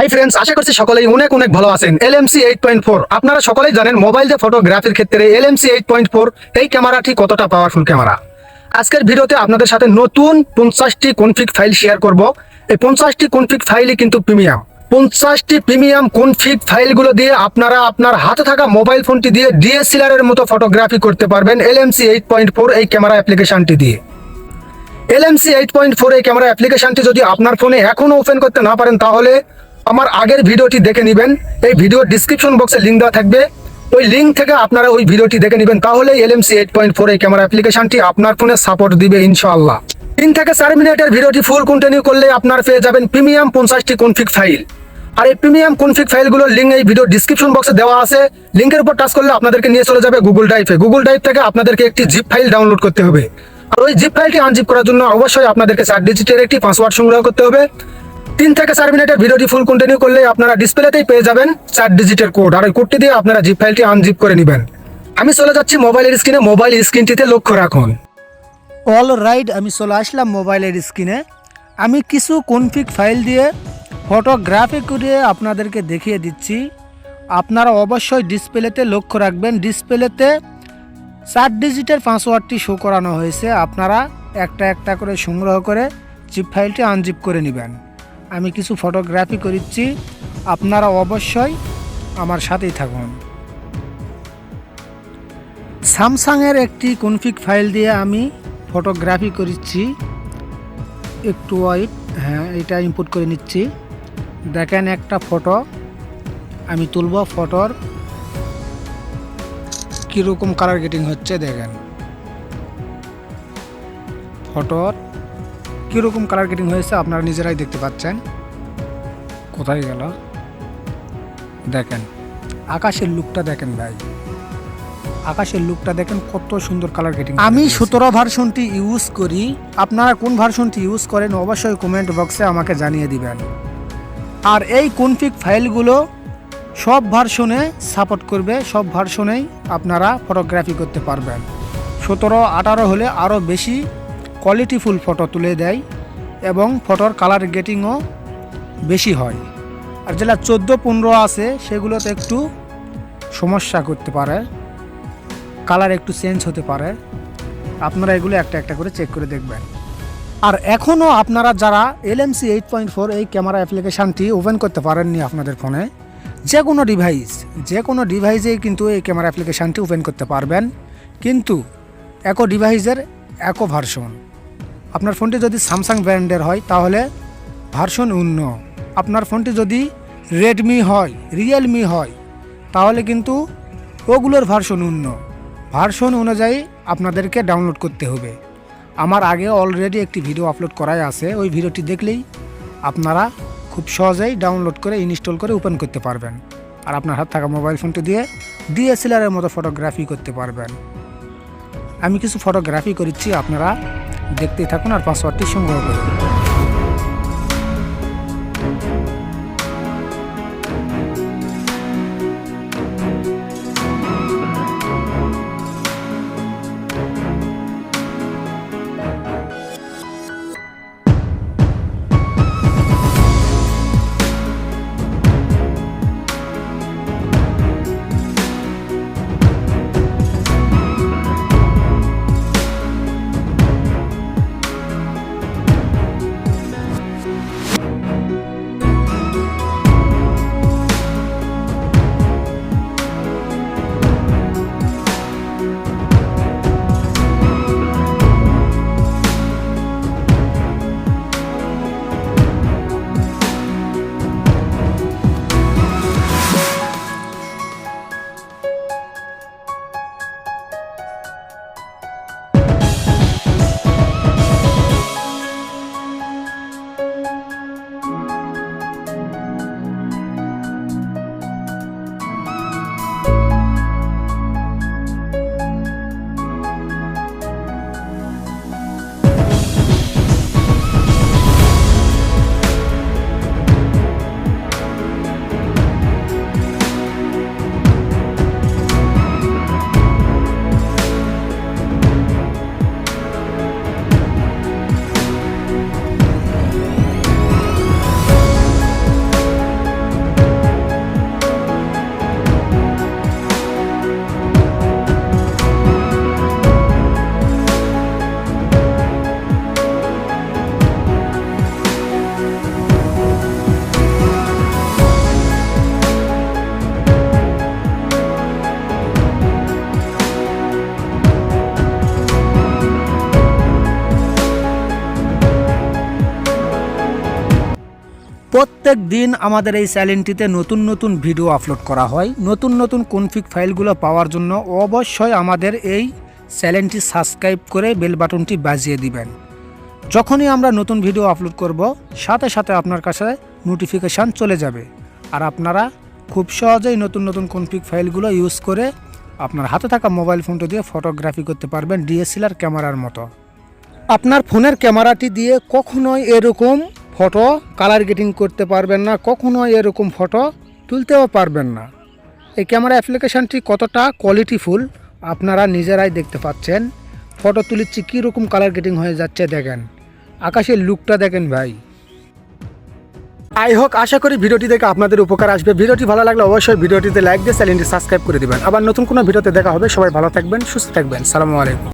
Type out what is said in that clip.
Hi friends আশা করছি সকলেই অনেক অনেক ভালো আছেন। এলএমসি এইট পয়েন্ট ফোর আপনারা সকলেই জানেন মোবাইল যে ফটোগ্রাফির ক্ষেত্রে এলএমসি এইট পয়েন্ট ফোর এই ক্যামেরাটি কতটা পাওয়ারফুল ক্যামেরা আজকের ভিডিওতে আপনাদের সাথে নতুন পঞ্চাশটি কনফিগ ফাইল শেয়ার করব। এই পঞ্চাশটি কনফিগ ফাইলই কিন্তু প্রিমিয়াম পঞ্চাশটি প্রিমিয়াম কনফিগ ফাইলগুলো দিয়ে আপনারা আপনার হাতে থাকা মোবাইল ফোনটি দিয়ে ডিএসএলআর এর মতো ফটোগ্রাফি করতে পারবেন এলএমসি এইট পয়েন্ট ফোর এই ক্যামেরা অ্যাপ্লিকেশনটি দিয়ে। এলএমসি এইট পয়েন্ট ফোর এই ক্যামেরা অ্যাপ্লিকেশনটি যদি আপনার ফোনে এখনও ওপেন করতে না পারেন তাহলে আমার আগের ভিডিওটি দেখে নেবেন। এই ভিডিওর ডিসক্রিপশন বক্সে লিঙ্ক দেওয়া থাকবে। ওই লিঙ্ক থেকে আপনারা ওই ভিডিওটি দেখে নেবেন। তাহলে এলএমসি এইট পয়েন্ট ফোর এই ক্যামেরা অ্যাপ্লিকেশনটি আপনার ফোনে সাপোর্ট দিবে ইনশাআল্লাহ। তিন থেকে চার মিনিটের ভিডিওটি ফুল কন্টিনিউ করলে আপনার পেয়ে যাবেন প্রিমিয়াম পঞ্চাশটি কনফিগ ফাইল আর এই প্রিমিয়াম কনফিগ ফাইলগুলোর লিঙ্ক এই ভিডিও ডিসক্রিপশন বক্সে দেওয়া আছে। লিঙ্কের উপর টাচ করলে আপনাদেরকে নিয়ে চলে যাবে গুগল ড্রাইভে গুগল ড্রাইভ থেকে আপনাদেরকে একটি জিপ ফাইল ডাউনলোড করতে হবে। আর ওই জিপ ফাইলটি আনজিপ করার জন্য অবশ্যই আপনাদেরকে চার ডিজিটের একটি পাসওয়ার্ড সংগ্রহ করতে হবে। তিন থেকে চার মিনিটের ভিডিওটি ফুল কন্টিনিউ করলে আপনারা ডিসপ্লেতেই পেয়ে যাবেন চার ডিজিটের কোড আর ওই কোডটি দিয়ে আপনারা জিপ ফাইলটি আনজিপ করে নেবেন। আমি চলে যাচ্ছি মোবাইলের স্ক্রিনে মোবাইল স্ক্রিনটিতে লক্ষ্য রাখুন। অল রাইট আমি চলে আসলাম মোবাইলের স্ক্রিনে আমি কিছু কনফিক ফাইল দিয়ে ফটোগ্রাফি করে আপনাদেরকে দেখিয়ে দিচ্ছি। আপনারা অবশ্যই ডিসপ্লেতে লক্ষ্য রাখবেন। ডিসপ্লেতে চার ডিজিটের পাসওয়ার্ডটি শো করানো হয়েছে। আপনারা একটা একটা করে সংগ্রহ করে জিপ ফাইলটি আনজিপ করে নেবেন। আমি কিছু ফটোগ্রাফি করিচ্ছি, আপনারা অবশ্যই আমার সাথেই থাকুন। স্যামসাংয়ের একটি কনফিগ ফাইল দিয়ে আমি ফটোগ্রাফি করেছি একটু ওয়াইট হ্যাঁ এটা ইনপুট করে নিচ্ছি। দেখেন একটা ফটো আমি তুলব ফটোর কীরকম কালার গেটিং হচ্ছে, দেখেন। ফটোর কীরকম কালার গেটিং হয়েছে আপনারা নিজেরাই দেখতে পাচ্ছেন? কোথায় গেল? দেখেন আকাশের লুকটা দেখেন ভাই। আকাশের লুকটা দেখেন কত সুন্দর কালার গেটিং আমি সতেরো ভার্সনটি ইউজ করি। আপনারা কোন ভার্সনটি ইউজ করেন অবশ্যই কমেন্ট বক্সে আমাকে জানিয়ে দিবেন। আর এই কনফিগ ফাইলগুলো সব ভার্সনে সাপোর্ট করবে সব ভার্সনেই আপনারা ফটোগ্রাফি করতে পারবেন। সতেরো আঠারো হলে আরও বেশি কোয়ালিটিফুল ফটো তুলে দেয় এবং ফটোর কালার গেটিংও বেশি হয়। আর যেটা চোদ্দ পনেরো আছে, সেগুলোতে একটু সমস্যা করতে পারে। কালার একটু চেঞ্জ হতে পারে। আপনারা এগুলো একটা একটা করে চেক করে দেখবেন। আর এখনও আপনারা যারা এলএমসি এইট পয়েন্ট ফোর এই ক্যামেরা অ্যাপ্লিকেশানটি ওপেন করতে পারেননি আপনাদের ফোনে যে কোনো ডিভাইস যে কোনো ডিভাইসেই কিন্তু এই ক্যামেরা অ্যাপ্লিকেশানটি ওপেন করতে পারবেন। কিন্তু একো ডিভাইসের একো ভার্সন আপনার ফোনটি যদি স্যামসাং ব্র্যান্ডের হয়, তাহলে ভার্সন অন্য। আপনার ফোনটি যদি রেডমি হয় রিয়েলমি হয়, তাহলে কিন্তু ওগুলোর ভার্সন অন্য। ভার্সন অনুযায়ী আপনাদেরকে ডাউনলোড করতে হবে। আমার আগে অলরেডি একটি ভিডিও আপলোড করাই আছে। ওই ভিডিওটি দেখলেই আপনারা খুব সহজেই ডাউনলোড করে ইনস্টল করে ওপেন করতে পারবেন। আর আপনার হাত থাকা মোবাইল ফোনটি দিয়ে ডিএসএলআরের মতো ফটোগ্রাফি করতে পারবেন। আমি কিছু ফটোগ্রাফি করেছি, আপনারা দেখতেই থাকুন আর পাসওয়ার্ডটি সংগ্রহ করুন। প্রত্যেক দিন আমাদের এই চ্যানেলটিতে নতুন নতুন ভিডিও আপলোড করা হয়। নতুন নতুন কনফিগ ফাইলগুলো পাওয়ার জন্য অবশ্যই আমাদের এই চ্যানেলটি সাবস্ক্রাইব করে বেল বাটনটি বাজিয়ে দিবেন। যখনই আমরা নতুন ভিডিও আপলোড করব, সাথে সাথে আপনার কাছে নোটিফিকেশান চলে যাবে। আর আপনারা খুব সহজেই নতুন নতুন কনফিগ ফাইলগুলো ইউজ করে আপনার হাতে থাকা মোবাইল ফোনটি দিয়ে ফটোগ্রাফি করতে পারবেন ডিএসএলআর ক্যামেরার মতো। আপনার ফোনের ক্যামেরাটি দিয়ে কখনোই এরকম ফটো কালার গেটিং করতে পারবেন না কখনোই এরকম ফটো তুলতেও পারবেন না। এই ক্যামেরা অ্যাপ্লিকেশানটি কতটা কোয়ালিটিফুল আপনারা নিজেরাই দেখতে পাচ্ছেন। ফটো তুলেছি কীরকম কালার গেটিং হয়ে যাচ্ছে দেখেন। আকাশের লুকটা দেখেন ভাই। আই হোক, আশা করি ভিডিওটি দেখে আপনাদের উপকার আসবে। ভিডিওটি ভালো লাগলে অবশ্যই ভিডিওটিতে লাইক দিয়ে চ্যানেলটি সাবস্ক্রাইব করে দিবেন। আবার নতুন কোনো ভিডিওতে দেখা হবে। সবাই ভালো থাকবেন, সুস্থ থাকবেন। সালামু আলাইকুম।